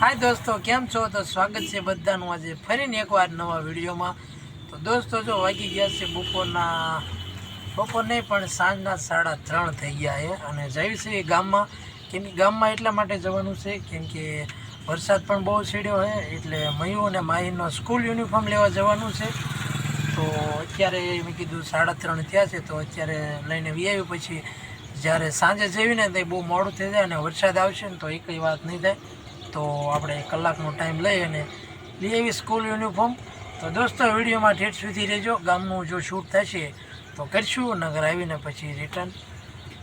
હાય દોસ્તો, કેમ છો? તો સ્વાગત છે બધાનું આજે ફરીને એકવાર નવા વિડીયોમાં. તો દોસ્તો, જો વાગી ગયા છે બપોરના, બપોર નહીં, પણ સાંજના સાડા ત્રણ થઈ ગયા છે. અને જઈ છે ગામમાં. કેમ કે ગામમાં એટલા માટે જવાનું છે, કેમ કે વરસાદ પણ બહુ છેડ્યો છે, એટલે મયુ અને માહીનો સ્કૂલ યુનિફોર્મ લેવા જવાનું છે. તો અત્યારે મેં કીધું સાડા ત્રણ થયા છે, તો અત્યારે લઈને વી પછી જ્યારે સાંજે જઈને તો બહુ મોડું થઈ જાય અને વરસાદ આવશે ને તો એ કંઈ વાત નહીં થાય. તો આપણે કલાકનો ટાઈમ લઈ અને લઈ આવી સ્કૂલ યુનિફોર્મ તો દોસ્તો, વિડીયોમાં ઠેઠ સુધી રહેજો. ગામનું જો શૂટ થશે, તો કરશું. નગર આવીને પછી રિટર્ન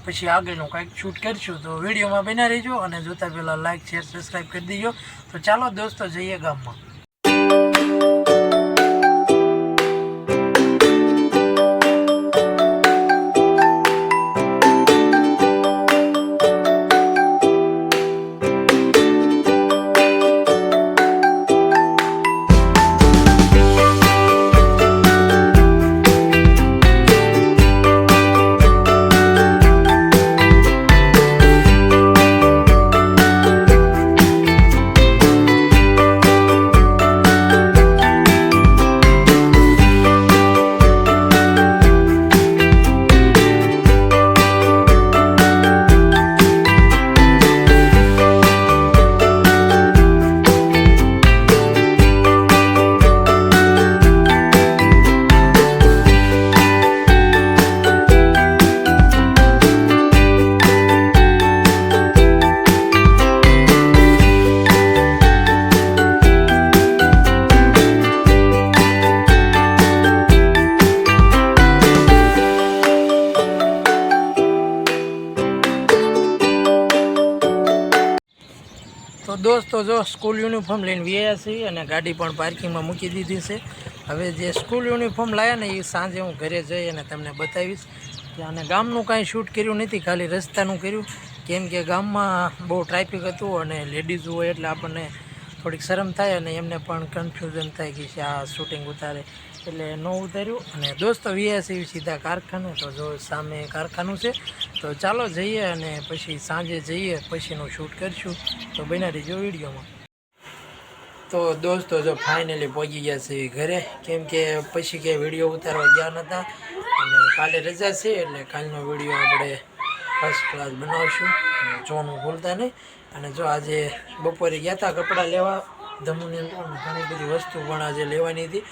પછી આગળનું કંઈક શૂટ કરશું. તો વિડીયોમાં બના રહેજો અને જોતાં પહેલાં લાઇક શેર સબસ્ક્રાઈબ કરી દીજો. તો ચાલો દોસ્તો, જઈએ ગામમાં. દોસ્તો, જો સ્કૂલ યુનિફોર્મ લઈને વ્યા છીએ અને ગાડી પણ પાર્કિંગમાં મૂકી દીધી છે. હવે જે સ્કૂલ યુનિફોર્મ લાવ્યા ને એ સાંજે હું ઘરે જઈ અને તમને બતાવીશ કે અને ગામનું કાંઈ શૂટ કર્યું નથી, ખાલી રસ્તાનું કર્યું. કેમ કે ગામમાં બહુ ટ્રાફિક હતું અને લેડીઝ હોય એટલે આપણને થોડીક શરમ થાય અને એમને પણ કન્ફ્યુઝન થાય કે આ શૂટિંગ ઉતારે. એટલે ન ઉતાર્યું અને દોસ્તો વીએસસી સીધા કારખાને, તો જો સામે કારખાનું છે, તો ચાલો જઈએ અને પછી સાંજે જઈએ, પછીનું શૂટ કરીશું. તો બના રહીજો વિડીયોમાં. તો દોસ્તો, જો ફાઇનલી પહોંચી ગયા છે ઘરે. કેમ કે પછી કે વીડિયો ઉતારવા ગયા નહોતા અને કાલે રજા છે, એટલે કાલનો વીડિયો આપણે ફર્સ્ટ ક્લાસ બનાવશું. જોવાનું ભૂલતા નહીં. અને જો આજે બપોરે ગયા હતા કપડાં લેવા. ધમુની ઘણી બધી વસ્તુ પણ આજે લેવાની હતી.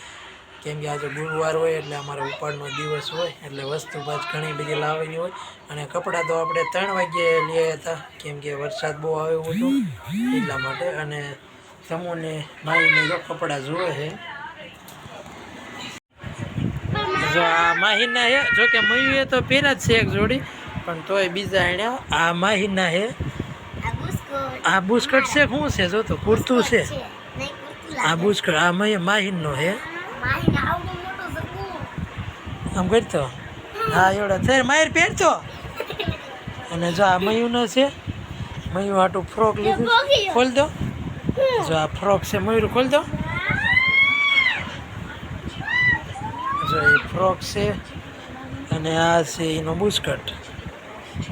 કેમ કે આજે ગુરુવાર હોય એટલે અમારે ઉપાડનો દિવસ હોય એટલે વસ્તુ પાછ ઘણી બધી લાવવાની હોય. અને કપડાં તો આપણે ત્રણ વાગ્યે લઈ હતા કેમ કે વરસાદ બહુ આવ્યો હતો એટલા માટે. અને તમોને માહીને જો કપડાં જોવે છે. જો આ માહીના હે જો કે મયુએ તો પહેર્યા જ છે એક જોડી પણ તોય બીજા એણ્યા. આ માહીના હે. આ બુસ્કટ છે શું છે? જો તો કુર્તું છે. આ બુસ્કટ આ માહીનનો હે. આમ કરતો હા એવડો થઈ માયર પહેરતો અને જો આ મયુનો છે મયુ હાટું ફ્રોક લીધું. ખોલ દો જો આ ફ્રોક છે મયુર ખોલ દો જો એ ફ્રોક છે અને આ છે એનો બુસ્કટ.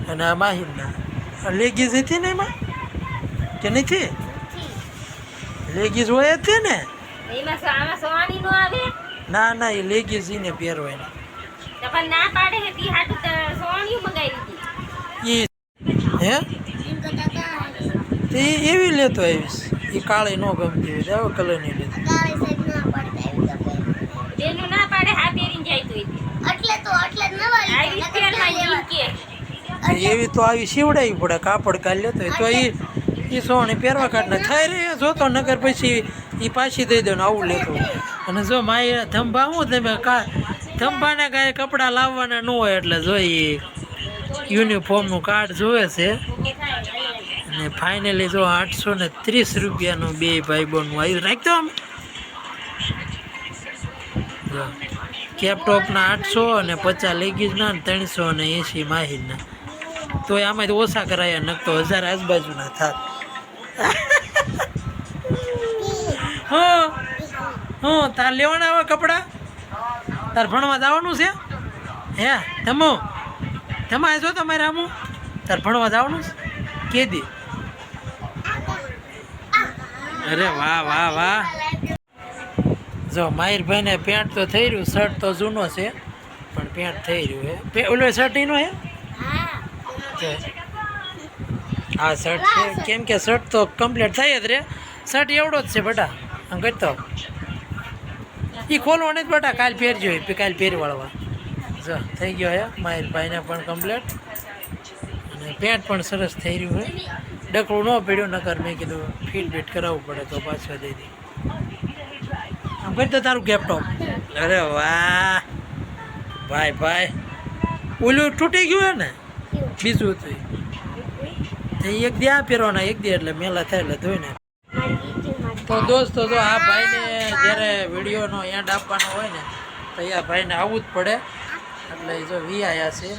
અને આ માહિરના. લેગીઝ હતી ને એમાં? કે નથી? લેગીઝ હોય હતી ને? એમાં આમાં સોવાની નો આવે? ના ના એ પહેરવાની. ના પાડે છે તી હાટુ તો મંગાવી દીધી એ હે? તે એવી લેતો આવીશ. એ કાળી નો ગમતી હોય તો કલર લેતો બેનું ના પાડે હા પહેરીને જાય તો એટલે તો એટલે જ નવા આ લીધા. કે. એવી તો આવી સીવડાવી પડે કાપડ કાઢ લેતો હોય તો એ એ સોની પહેરવા કાઢને. થાય રે જોતો નગર પછી એ પાછી દઈ દો ને આવું લેતો અને જો માય ધંભા હું તમે કા ધંભાને કાંઈ કપડાં લાવવાના ન હોય એટલે જોઈએ યુનિફોર્મનું કાર્ડ જોવે છે. અને ફાઇનલી જો આઠસો ને ત્રીસ રૂપિયાનું બે ભાઈ બોનનું આવ્યું રાખતો આમ. કેપટોપના આઠસો અને પચાસ લેગીઝના ને ત્રણસો અને એંસી માહિરના. તોય આમાંથી ઓછા કરાયા નકતો હજાર આજુબાજુના થાત હા હા, તાર લેવાના આવા કપડાં? તાર ભણવા જવાનું છે? હે તમો તમે જો તમારે આમું. તાર ભણવા જવાનું છે? કે દી? અરે વાહ વાહ વાહ. જો માહિરભાઈને પેન્ટ તો થઈ રહ્યું શર્ટ તો જૂનો છે, પણ પેન્ટ થઈ રહ્યું હે પે- ઓલો શર્ટ એનો હે હા શર્ટ કેમ કે શર્ટ તો કમ્પ્લીટ થઈ જ રે શર્ટ એવડો જ છે, બટા. આમ કરતો. એ ખોલવાની નથી બટા કાલ પહેરજો એ કાલ પહેરવાળવા જો થઈ ગયો હે માહિરભાઈને પણ કમ્પ્લેટ અને પેન્ટ પણ સરસ થઈ રહ્યું છે ડકડું ન પડ્યું નકર મેં કીધું ફીટ બીટ કરાવવું પડે તો પાછો દઈ દઈ. ભાઈ તો તારું લેપટોપ અરે વાહ. ભાઈ ભાઈ. ઓલું તૂટી ગયું હે ને? બીજું હતું તો એક દે આ પહેરવાના એક દે એટલે મેલા થાય એટલે ધોઈને ને તો દોસ્તો જો આ ભાઈને જ્યારે વિડીયોનો એન્ડ આપવાનો હોય ને, તો અહીંયા ભાઈને આવવું જ પડે. એટલે જો વી આયા છે.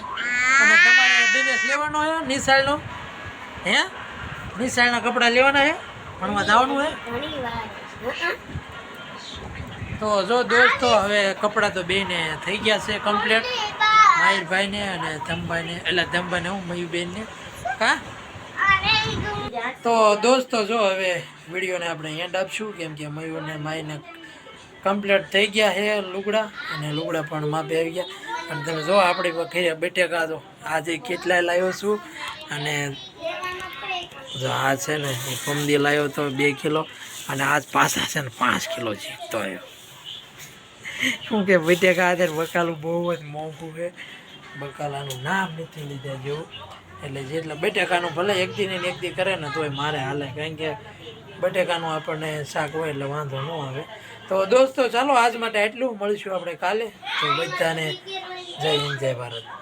અને તમારે દિનેશ લેવાનો હે, નિશાળનો? હે? નિશાળના કપડાં લેવાના હે? ભણવા જવાનું હે? તો જો દોસ્તો, હવે કપડાં તો બેને થઈ ગયા છે કમ્પ્લીટ માહિરભાઈને અને ધમભાઈને, એટલે ધમભાઈને હું મયુબેનને કા તો દોસ્તો, જો હવે વિડીયોને આપણે એન્ડ આપશું, કેમ કે મયુરને માઈને કમ્પ્લીટ થઈ ગયા છે લુગડા, અને લુગડા પણ માપે આવી ગયા. અને તમે જો આપણી ઘરે બેઠેકા તો આજે કેટલાય લાવ્યો છું, અને જો આ છે ને કમદી લાવ્યો તો બે કિલો, અને આજ પાછા છે ને પાંચ કિલો જીતતો આવ્યો. શું કે બેટેકા આજે બકાલું બહુ જ મોંઘું છે. બકાલાનું નામ નથી લીધા જેવું. એટલે જેટલા બટેકાનું ભલે એક દી ને એક કરે ને તોય મારે હાલે, કારણ કે બટેકાનું આપણને શાક હોય એટલે વાંધો ન આવે. તો દોસ્તો, ચાલો આજ માટે એટલું મળીશું આપણે કાલે. તો બધાને જય હિન્દ, જય ભારત.